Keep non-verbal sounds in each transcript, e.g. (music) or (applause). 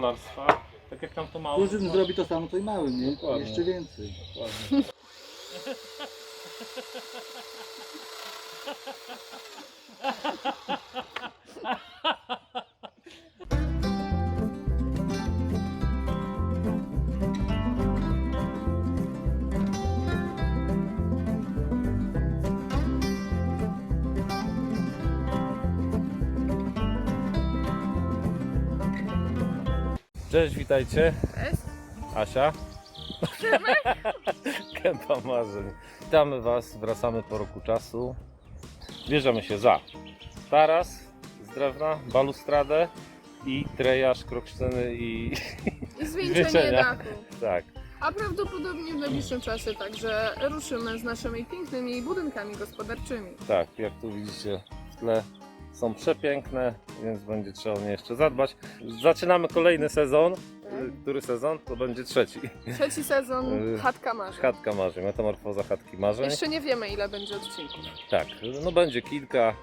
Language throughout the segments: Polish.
kolarstwa, tak jak tam to mało. Dużym zrobi to samo co i małym, nie? Dokładnie. Jeszcze więcej. Dokładnie. (laughs) Cześć, witajcie. Cześć. Asia. (laughs) Kępa marzeń. Witamy Was, wracamy po roku czasu. Bierzemy się za taras z drewna, balustradę i trejaż, kroksztyny i I (laughs) zwieńczenie dachu. tak. A prawdopodobnie w najbliższym czasie także ruszymy z naszymi pięknymi budynkami gospodarczymi. Tak, jak tu widzicie w tle są przepiękne, więc będzie trzeba o nie jeszcze zadbać. Zaczynamy kolejny sezon. Y, Który sezon? To będzie trzeci. Trzeci sezon (laughs) Y, Chatka Marzeń. Chatka marzeń, metamorfoza chatki marzeń. Jeszcze nie wiemy ile będzie odcinków. Tak, no będzie kilka,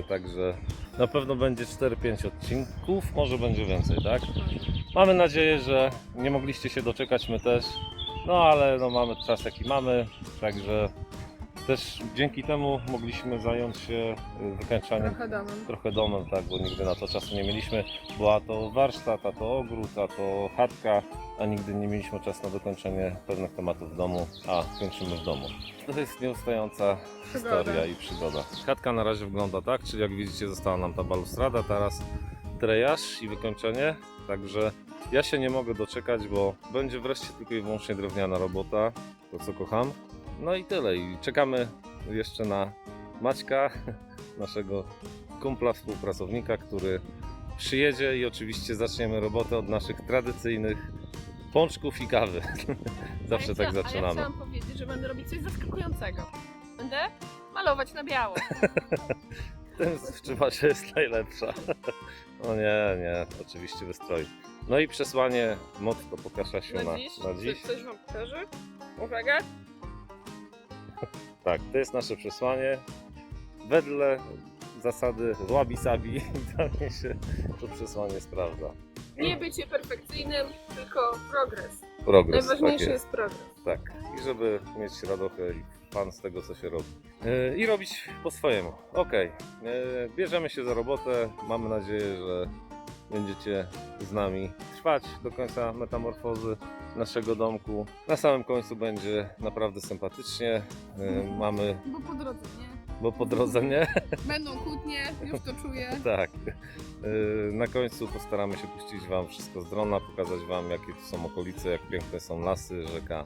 y, także na pewno będzie 4-5 odcinków, może będzie więcej, tak? Mamy nadzieję, że nie mogliście się doczekać, my też. No ale no, mamy czas jaki mamy, także też dzięki temu mogliśmy zająć się y, wykańczaniem Trochę domem. trochę domem, tak, bo nigdy na to czasu nie mieliśmy. Była to warsztat, a to ogród, a to chatka, a nigdy nie mieliśmy czasu na dokończenie pewnych tematów w domu, a kończymy w domu. To jest nieustająca Przygoda. historia i przygoda. Chatka na razie wygląda tak, czyli jak widzicie została nam ta balustrada, teraz trejaż i wykończenie, także ja się nie mogę doczekać, bo będzie wreszcie tylko i wyłącznie drewniana robota, to co kocham. No i tyle i czekamy jeszcze na Maćka, (laughs) naszego kumpla, współpracownika, który przyjedzie i oczywiście zaczniemy robotę od naszych tradycyjnych pączków i kawy. (laughs) Zawsze tak ja chcia- A ja zaczynamy. chciałam powiedzieć, że będę robić coś zaskakującego. Będę malować na biało. Tym w czym Asia jest najlepsza. (laughs) O nie, nie, oczywiście wystroju. No i przesłanie motto pokaż Asiu na, Na dziś? na dziś. Czy coś wam pokażę? Uwaga. (laughs) Tak, to jest nasze przesłanie. Wedle zasady wabi-sabi (laughs) dla mnie się to przesłanie sprawdza. Nie bycie perfekcyjnym, tylko progres. Progres, tak Najważniejszy jest. jest progres. Tak, i żeby mieć radochę i fan z tego, co się robi. Yy, I robić po swojemu. Okej, yy, bierzemy się za robotę. Mamy nadzieję, że będziecie z nami trwać do końca metamorfozy naszego domku. Na samym końcu będzie naprawdę sympatycznie. Yy, mamy, Bo po drodze, nie? bo po drodze nie. (laughs) Będą kłótnie, już to czuję. (laughs) Tak. Yy, Na końcu postaramy się puścić Wam wszystko z drona, pokazać Wam jakie tu są okolice, jak piękne są lasy, rzeka.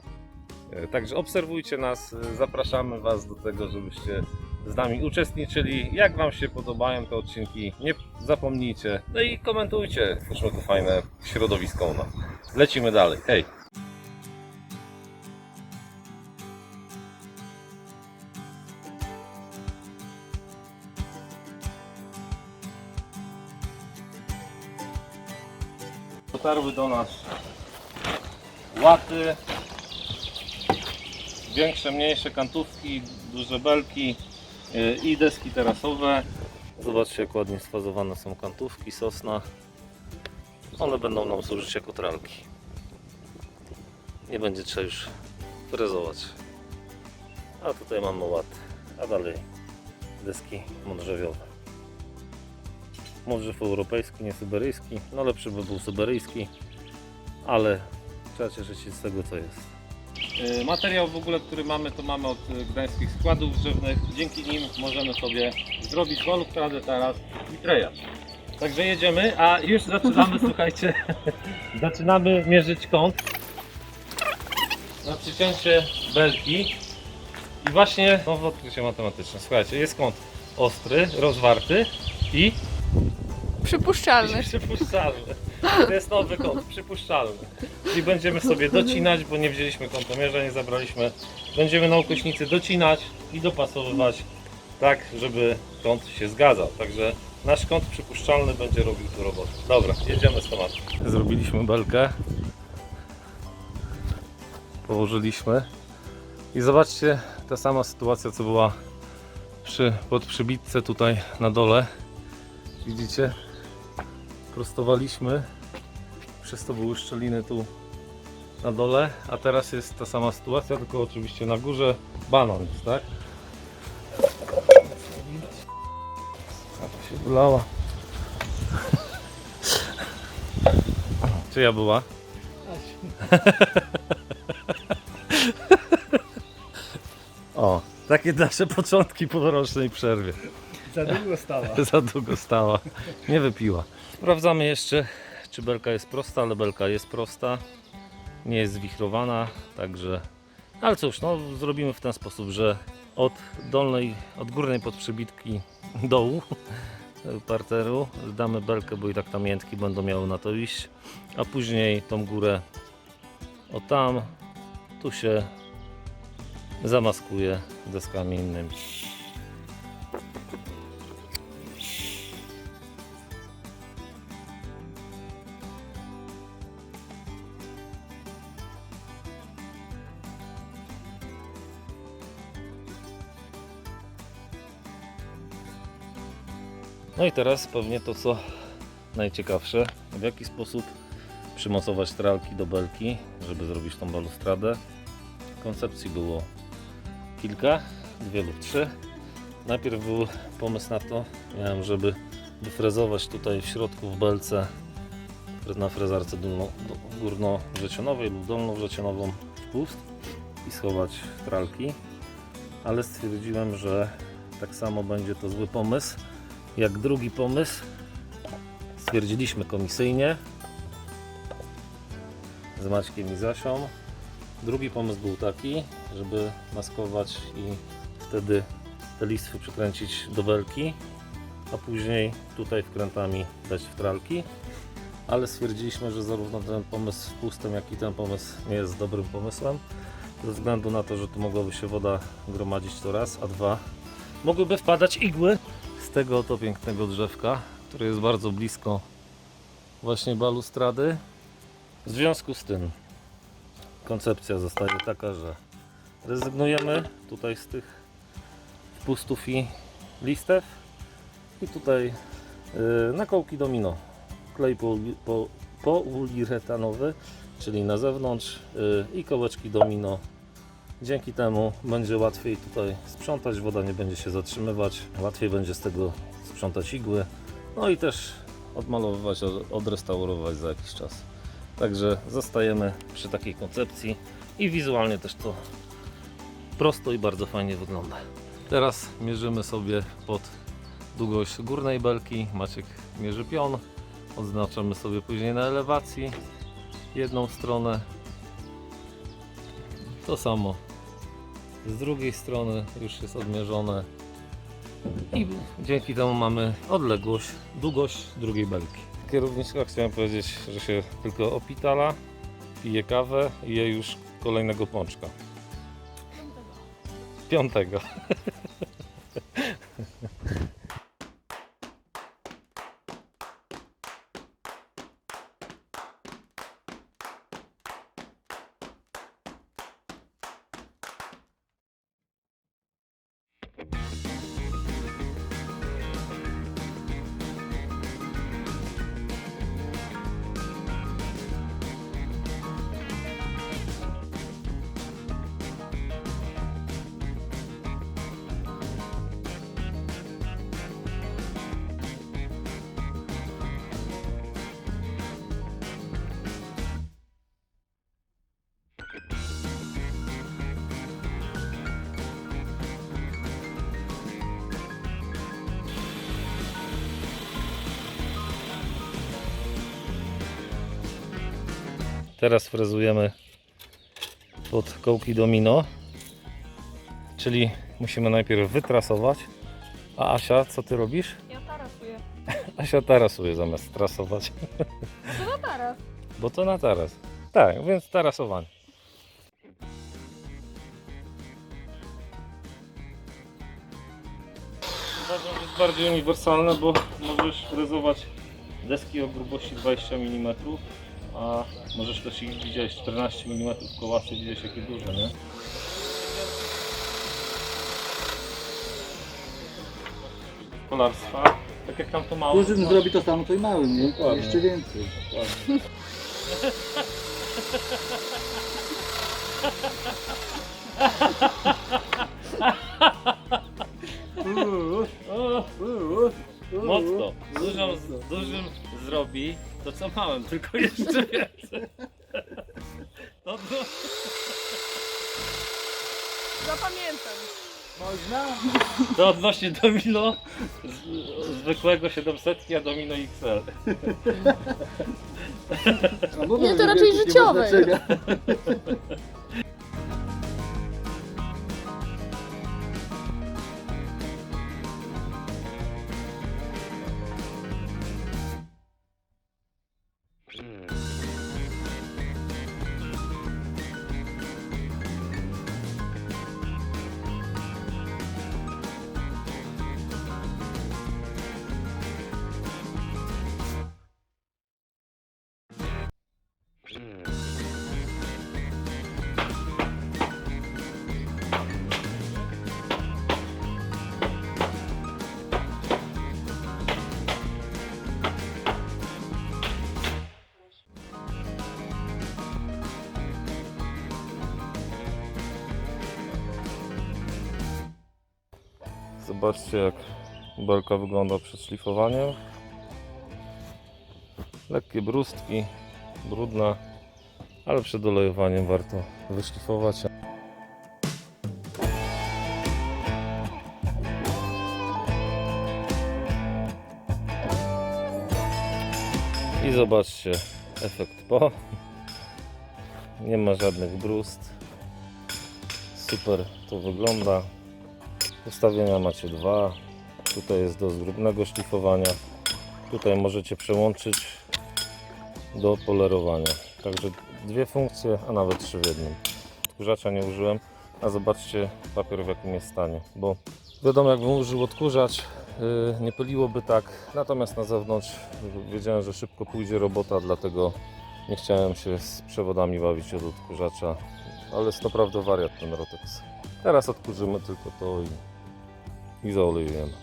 Yy, Także obserwujcie nas, yy, zapraszamy Was do tego, żebyście z nami uczestniczyli. Jak Wam się podobają te odcinki, nie zapomnijcie. No i komentujcie, twórzmy tu fajne środowisko u nas. Lecimy dalej. Hej! Dotarły do nas łaty, większe, mniejsze kantówki, duże belki i deski terasowe. Zobaczcie jak ładnie sfazowane są kantówki, sosna. One będą nam służyć jako tralki. Nie będzie trzeba już frezować. A tutaj mamy łaty, a dalej deski modrzewiowe. Modrzew europejski, nie syberyjski. No lepszy by był syberyjski, ale trzeba cieszyć się z tego co jest. Materiał w ogóle, który mamy, to mamy od y, gdańskich składów drzewnych. Dzięki nim możemy sobie zrobić balustradę teraz i trejaż. Także jedziemy, a już zaczynamy, (laughs) słuchajcie, (laughs) zaczynamy mierzyć kąt na przycięcie belki. I właśnie nowe odkrycie matematyczne. Słuchajcie, jest kąt ostry, rozwarty i Przypuszczalny. (laughs) Przypuszczalny. To jest nowy kąt, przypuszczalny. Czyli będziemy sobie docinać, bo nie wzięliśmy kątomierza, nie zabraliśmy. Będziemy na ukośnicy docinać i dopasowywać tak, żeby kąt się zgadzał. Także nasz kąt przypuszczalny będzie robił tu robotę. Dobra, jedziemy z tematem. Zrobiliśmy belkę. Położyliśmy. I zobaczcie, ta sama sytuacja, co była przy, pod przybitce tutaj na dole. Widzicie? prostowaliśmy, przez to były szczeliny tu na dole, a teraz jest ta sama sytuacja, tylko oczywiście na górze banan jest, tak? A to się wylała. Czyja była? (laughs) O, takie nasze początki po rocznej przerwie. Za długo stała. (laughs) Za długo stała. Nie wypiła. Sprawdzamy jeszcze, czy belka jest prosta, ale belka jest prosta. Nie jest zwichrowana, także. Ale cóż, no zrobimy w ten sposób, że od dolnej, od górnej podprzybitki (laughs) dołu parteru damy belkę, bo i tak tam miętki będą miały na to iść, a później tą górę o tam, tu się zamaskuje deskami innymi. No i teraz pewnie to co najciekawsze, w jaki sposób przymocować tralki do belki, żeby zrobić tą balustradę. Koncepcji było kilka, dwie lub trzy. Najpierw był pomysł na to, miałem, żeby wyfrezować tutaj w środku w belce na frezarce górno-wrzecionowej lub dolno-wrzecionową wpust i schować tralki, ale stwierdziłem, że tak samo będzie to zły pomysł, jak drugi pomysł stwierdziliśmy komisyjnie z Maćkiem i Zasią. Drugi pomysł był taki, żeby maskować i wtedy te listwy przykręcić do belki, a później tutaj wkrętami dać w tralki. Ale stwierdziliśmy, że zarówno ten pomysł z pustem, jak i ten pomysł nie jest dobrym pomysłem. Ze względu na to, że tu mogłaby się woda gromadzić to raz, a dwa mogłyby wpadać igły tego oto pięknego drzewka, które jest bardzo blisko właśnie balustrady. W związku z tym koncepcja zostaje taka, że rezygnujemy tutaj z tych wpustów i listew i tutaj yy, nakołki domino klej pouli- po, poliuretanowy czyli na zewnątrz yy, i kołeczki domino Dzięki temu będzie łatwiej tutaj sprzątać, woda nie będzie się zatrzymywać, łatwiej będzie z tego sprzątać igły, no i też odmalowywać, od- odrestaurować za jakiś czas. Także zostajemy przy takiej koncepcji i wizualnie też to prosto i bardzo fajnie wygląda. Teraz mierzymy sobie pod długość górnej belki, Maciek mierzy pion, odznaczamy sobie później na elewacji jedną stronę, to samo z drugiej strony już jest odmierzone i dzięki temu mamy odległość, długość drugiej belki. Kierowniczka chciałem powiedzieć, że się tylko opitala, pije kawę i je już kolejnego pączka. Piątego. Teraz frezujemy pod kołki domino, czyli musimy najpierw wytrasować. A Asia, co ty robisz? Ja tarasuję. (laughs) Asia tarasuje zamiast trasować, Co na taras? bo to na taras. Tak, więc tarasowanie. Uważam, że jest bardziej uniwersalne, bo możesz frezować deski o grubości 20 mm, a możesz też ich widzieć 14 mm kołasy, widzieć jakie duże, nie? Kolarstwa, tak jak tam to mało. Dużym zrobi to samo, to i małym, nie? Dokładnie. Jeszcze więcej. Dokładnie. (laughs) zrobi to co małem, tylko (laughs) jeszcze więcej. No, no. Zapamiętam. Można? To odnośnie domino z, zwykłego 700, a domino XL. Mówię, Nie, to raczej wielkość Zobaczcie jak belka wygląda przed szlifowaniem. Lekkie brustki, brudna, ale przed olejowaniem warto wyszlifować. I zobaczcie efekt po. Nie ma żadnych brust. Super to wygląda. Ustawienia macie dwa. Tutaj jest do zgrubnego szlifowania. Tutaj możecie przełączyć do polerowania. Także dwie funkcje, a nawet trzy w jednym. Odkurzacza nie użyłem, a zobaczcie papier w jakim jest stanie. Bo wiadomo, jakbym użył odkurzacz, yy, nie pyliłoby tak. Natomiast na zewnątrz wiedziałem, że szybko pójdzie robota, dlatego nie chciałem się z przewodami bawić od odkurzacza. Ale jest naprawdę wariat ten Rotex. Teraz odkurzymy tylko to i, i zaolejujemy.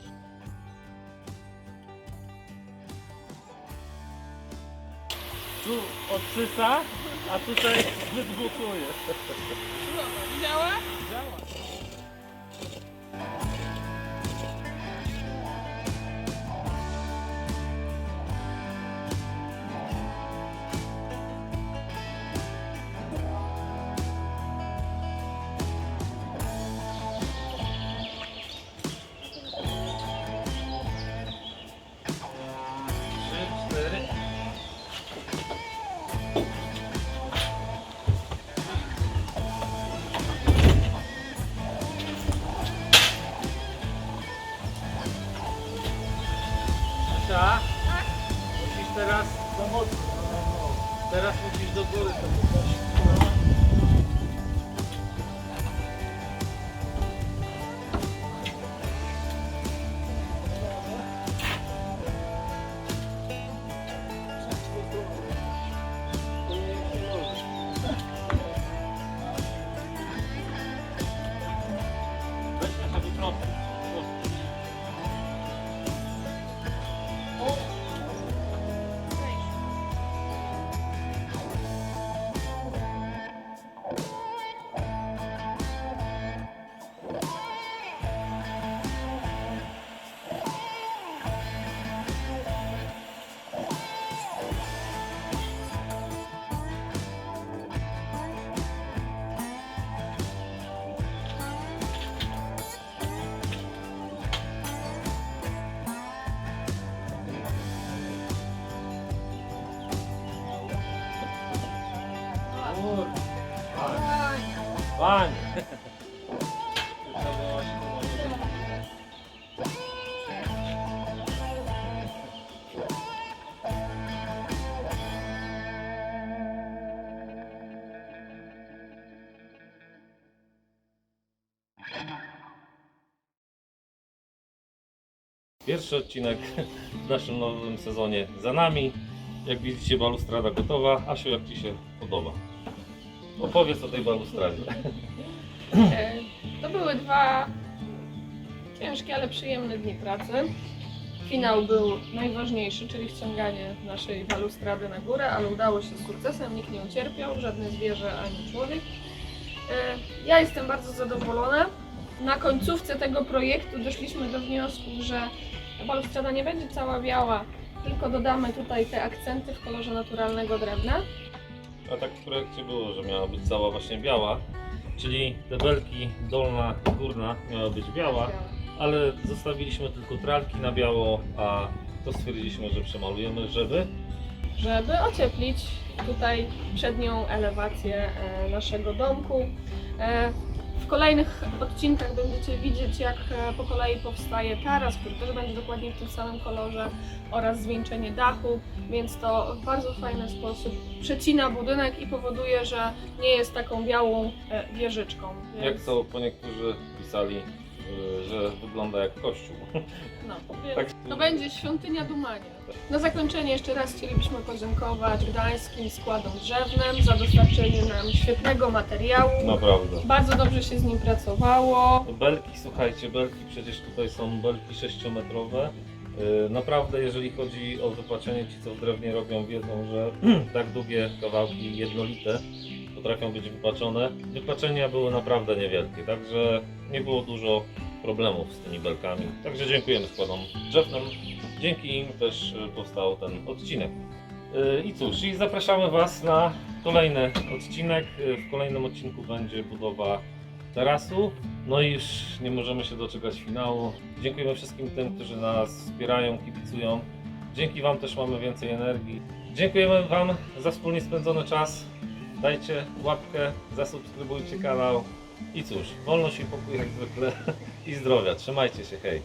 Tu odsysa, a tutaj wydmuchuje. Działa? Trzy, teraz musisz do góry to podnosić. Pań! Pierwszy odcinek w naszym nowym sezonie za nami. Jak widzicie balustrada gotowa. Asiu, jak Ci się podoba? Opowiedz o tej balustradzie. To były dwa ciężkie, ale przyjemne dni pracy. Finał był najważniejszy, czyli wciąganie naszej balustrady na górę, ale udało się z sukcesem, nikt nie ucierpiał, żadne zwierzę ani człowiek. E, Ja jestem bardzo zadowolona. Na końcówce tego projektu doszliśmy do wniosku, że balustrada nie będzie cała biała, tylko dodamy tutaj te akcenty w kolorze naturalnego drewna. A tak w projekcie było, że miała być cała właśnie biała, czyli te belki dolna i górna miała być biała, ale zostawiliśmy tylko tralki na biało, a to stwierdziliśmy, że przemalujemy, żeby żeby ocieplić tutaj przednią elewację e, naszego domku. W kolejnych odcinkach będziecie widzieć, jak e, po kolei powstaje taras, który też będzie dokładnie w tym samym kolorze oraz zwieńczenie dachu, więc to w bardzo fajny sposób przecina budynek i powoduje, że nie jest taką białą e, wieżyczką. jak Więc, to po niektórzy pisali, że wygląda jak kościół. (laughs) no, Tak. to będzie świątynia dumania. Na zakończenie jeszcze raz chcielibyśmy podziękować gdańskim składom drzewnym za dostarczenie nam świetnego materiału. Naprawdę. Bardzo dobrze się z nim pracowało. Belki, słuchajcie, belki przecież tutaj są belki 6-metrowe. Yy, Naprawdę, jeżeli chodzi o wypaczenie, ci co w drewnie robią, wiedzą, że (clears throat) tak długie kawałki jednolite potrafią być wypaczone. Wypaczenia były naprawdę niewielkie, także nie było dużo problemów z tymi belkami. Także dziękujemy składom drzewnym. Dzięki im też yy, powstał ten odcinek. Yy, I cóż, i zapraszamy Was na kolejny odcinek. Yy, W kolejnym odcinku będzie budowa tarasu. No i już nie możemy się doczekać finału. Dziękujemy wszystkim tym, którzy nas wspierają, kibicują. Dzięki Wam też mamy więcej energii. Dziękujemy Wam za wspólnie spędzony czas. Dajcie łapkę, zasubskrybujcie kanał. I cóż, wolność i pokój jak zwykle (laughs) i zdrowia. Trzymajcie się, hej.